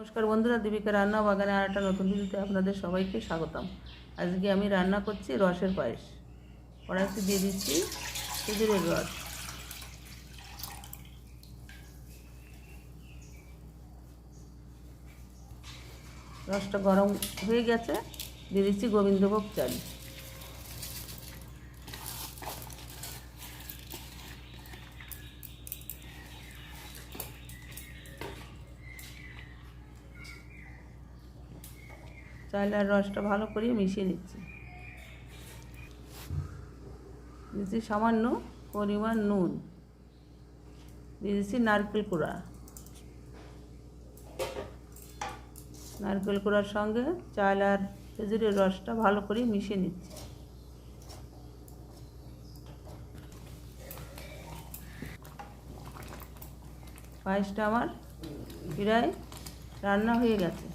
নমস্কার বন্ধুরা দীপিকা রান্না বাগানে আর একটা নতুন ভিডিওতে আপনাদের সবাইকে স্বাগতম। আজকে আমি রান্না করছি রসের পায়েস। কড়াইতে দিয়ে দিচ্ছি খেজুরের রস। রসটা গরম হয়ে গেছে, দিয়ে দিচ্ছি গোবিন্দভোগ চাল। চাল আর রসটা ভালো করে মিশিয়ে নিচ্ছি। দিচ্ছি সামান্য পরিমাণ নুন। দিয়ে দিচ্ছি নারকেল কুড়া। নারকেল কুড়ার সঙ্গে চাল আর খেজুরের রসটা ভালো করে মিশিয়ে নিচ্ছি। পায়েসটা আমার প্রায় রান্না হয়ে গেছে।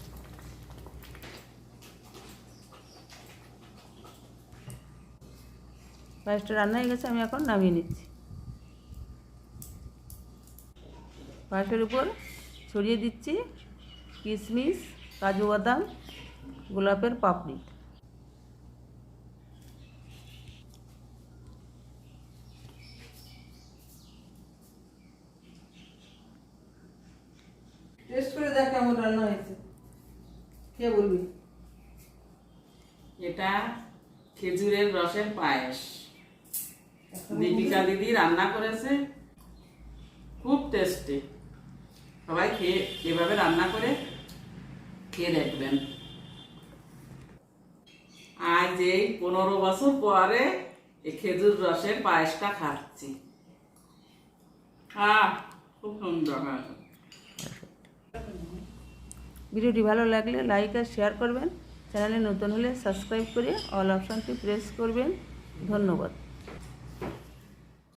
পায়েসটা রান্না হয়ে গেছে আমি এখন নামিয়ে নিচ্ছি। পায়েসের উপর ছড়িয়ে দিচ্ছি কিশমিশ কাজু বাদাম গোলাপের পাপড়ি। টেস্ট করে দেখ কেমন রান্না হয়েছে। কে বলবি? এটা খেজুরের রসের পায়েস। দীপিকা দিদি রান্না করেছে। খুব টেস্টি সবাই খেয়ে এভাবে রান্না করে, খেয়ে দেখবেন। আজ এই পনেরো বছর পরে এই খেজুর রসের পায়েসটা খাচ্ছি। আহ, খুব সুন্দর ভিডিওটি ভালো লাগলে লাইক আর শেয়ার করবেন। চ্যানেলে নতুন হলে সাবস্ক্রাইব করে অল অপশানটি প্রেস করবেন। ধন্যবাদ।